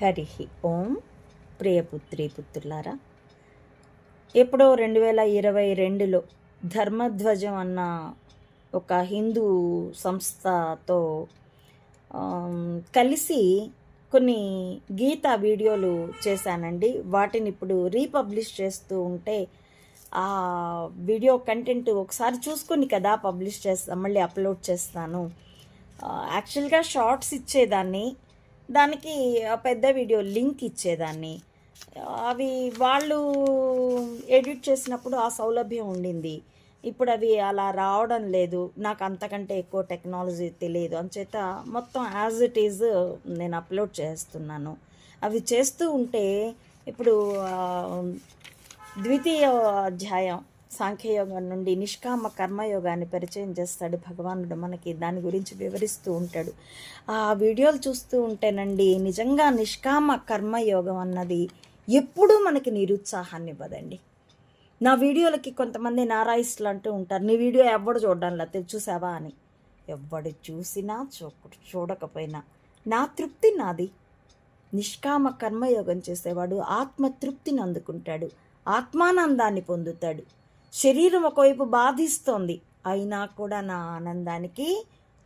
హరి ఓం ప్రియపుత్రి పుత్రులారా ఎప్పుడో రెండు వేల ఇరవై రెండులో ధర్మధ్వజం అన్న ఒక హిందూ సంస్థతో కలిసి కొన్ని గీత వీడియోలు చేశానండి. వాటిని ఇప్పుడు రీపబ్లిష్ చేస్తూ ఉంటే ఆ వీడియో కంటెంట్ ఒకసారి చూసుకొని కదా పబ్లిష్ చేస్తాను మళ్ళీ అప్లోడ్ చేస్తాను. యాక్చువల్గా షార్ట్స్ ఇచ్చేదాన్ని. దానికి పెద్ద వీడియో లింక్ ఇచ్చేదాన్ని. అవి వాళ్ళు ఎడిట్ చేసినప్పుడు ఆ సౌలభ్యం ఉండింది. ఇప్పుడు అవి అలా రావడం లేదు. నాకు అంతకంటే ఎక్కువ టెక్నాలజీ తెలియదు. అంచేత మొత్తం యాజ్ ఇట్ ఈజ్ నేను అప్లోడ్ చేస్తున్నాను. అవి చేస్తూ ఉంటే ఇప్పుడు ద్వితీయ అధ్యాయం సాంఖ్యయోగం నుండి నిష్కామ కర్మయోగాన్ని పరిచయం చేస్తాడు భగవానుడు మనకి. దాని గురించి వివరిస్తూ ఉంటాడు. ఆ వీడియోలు చూస్తూ ఉంటేనండి నిజంగా నిష్కామ కర్మయోగం అన్నది ఎప్పుడూ మనకి నిరుత్సాహాన్ని ఇవ్వదండి. నా వీడియోలకి కొంతమంది నారాయిస్టులు అంటూ ఉంటారు నీ వీడియో ఎవడు చూడడంలా తె- చూసావా? అని. ఎవడు చూసినా చూ చూడకపోయినా నా తృప్తి నాది. నిష్కామ కర్మయోగం చేసేవాడు ఆత్మతృప్తిని అందుకుంటాడు ఆత్మానందాన్ని పొందుతాడు. శరీరం ఒకవైపు బాధిస్తోంది. అయినా కూడా నా ఆనందానికి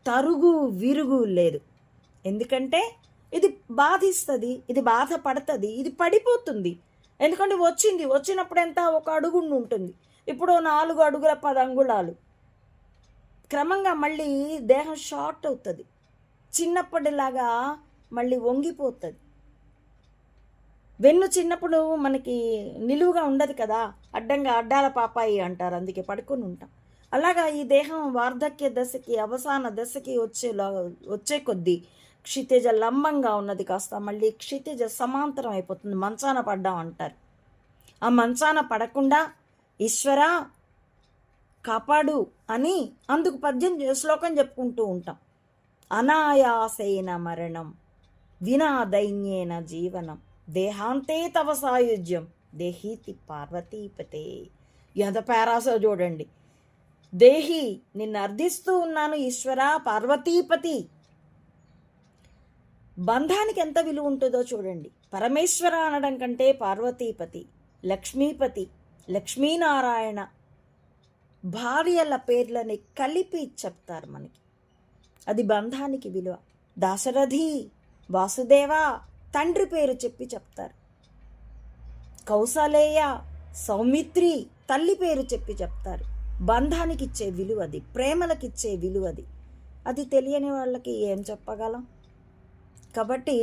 తరుగు విరుగు లేదు. ఎందుకంటే ఇది బాధిస్తుంది ఇది బాధపడుతుంది ఇది పడిపోతుంది. ఎందుకంటే వచ్చింది వచ్చినప్పుడు ఎంత ఒక అడుగు ఉంటుంది. ఇప్పుడు నాలుగు అడుగుల పది అంగుళాలు. క్రమంగా మళ్ళీ దేహం షార్ట్ అవుతుంది. చిన్నప్పటిలాగా మళ్ళీ వంగిపోతుంది. వెన్ను చిన్నప్పుడు మనకి నిలువుగా ఉండదు కదా అడ్డంగా అడ్డాల పాపాయి అంటారు అందుకే పడుకొని ఉంటాం. అలాగా ఈ దేహం వార్ధక్య దశకి అవసాన దశకి వచ్చేలా వచ్చే కొద్దీ క్షితిజ లంబంగా ఉన్నది కాస్త మళ్ళీ క్షితిజ సమాంతరం అయిపోతుంది మంచాన పడ్డాం అంటారు. ఆ మంచాన పడకుండా ఈశ్వరా కాపాడు అని అందుకు పద్యం శ్లోకం చెప్పుకుంటూ ఉంటాం. అనాయాసేన మరణం వినా దైన్యేన జీవనం. దేహాంతే తవ సాయుధ్యం దేహీతి పార్వతీపతే. ఎంత పేరాసో చూడండి. దేహి నిన్ను అర్థిస్తూ ఉన్నాను ఈశ్వర పార్వతీపతి. బంధానికి ఎంత విలువ ఉంటుందో చూడండి. పరమేశ్వర అనడం కంటే పార్వతీపతి లక్ష్మీపతి లక్ష్మీనారాయణ భార్యల పేర్లని కలిపి చెప్తారు మనకి. అది బంధానికి విలువ. దాశరథి వాసుదేవ తండ్రి పేరు చెప్పి చెప్తారు. కౌసలేయ సౌమిత్రి తల్లి పేరు చెప్పి చెప్తారు. బంధానికి ఇచ్చే విలువది ప్రేమలకిచ్చే విలువది అది తెలియని వాళ్ళకి ఏం చెప్పగలం? కాబట్టి